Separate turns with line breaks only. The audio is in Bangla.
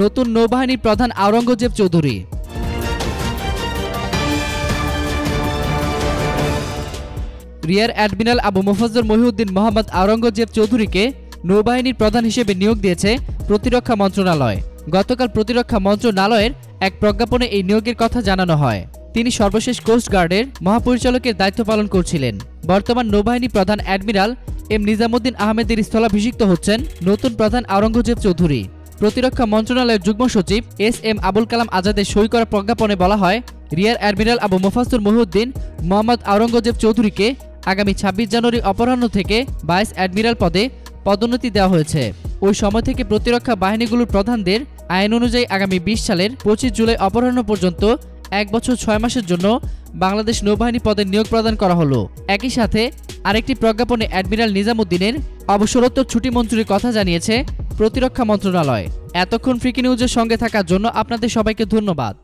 নতুন নৌবাহিনীর প্রধান আওরঙ্গজেব চৌধুরী। রিয়ার অ্যাডমিরাল আবু মোফাজ্জল মহিউদ্দিন মোহাম্মদ আওরঙ্গজেব চৌধুরীকে নৌবাহিনীর প্রধান হিসেবে নিয়োগ দিয়েছে প্রতিরক্ষা মন্ত্রণালয়। গতকাল প্রতিরক্ষা মন্ত্রণালয়ের এক প্রজ্ঞাপনে এই নিয়োগের কথা জানানো হয়। তিনি সর্বশেষ কোস্ট গার্ডের মহাপরিচালকের দায়িত্ব পালন করছিলেন। বর্তমান নৌবাহিনী প্রধান অ্যাডমিরাল এম নিজামুদ্দিন আহমেদের স্থলাভিষিক্ত হচ্ছেন নতুন প্রধান আওরঙ্গজেব চৌধুরী। প্রতিরক্ষা মন্ত্রণালয়ের যুগ্ম সচিব এস এম আবুল কালাম আজাদের সই করা প্রজ্ঞাপনে বলা হয়, রিয়ার অ্যাডমিরাল আবু মোফাস্তুর মহিউদ্দিন মোহাম্মদ আওরঙ্গজেব চৌধুরীকে আগামী ছাব্বিশ জানুয়ারি অপরাহ্ন থেকে ভাইস অ্যাডমিরাল পদে পদোন্নতি দেওয়া হয়েছে। ওই সময় থেকে প্রতিরক্ষা বাহিনীগুলোর প্রধানদের আইন অনুযায়ী আগামী বিশ সালের পঁচিশ জুলাই অপরাহ্ন পর্যন্ত এক বছর ছয় মাসের জন্য বাংলাদেশ নৌবাহিনী পদে নিয়োগ প্রদান করা হলো। একই সাথে আরেকটি প্রজ্ঞাপনে অ্যাডমিরাল নিজামুদ্দিনের অবসরোত্তর ছুটি মঞ্জুরির কথা জানিয়েছে প্রতিরক্ষা মন্ত্রণালয়। এতক্ষণ ফ্রিকি নিউজের সঙ্গে থাকার জন্য আপনাদের সবাইকে ধন্যবাদ।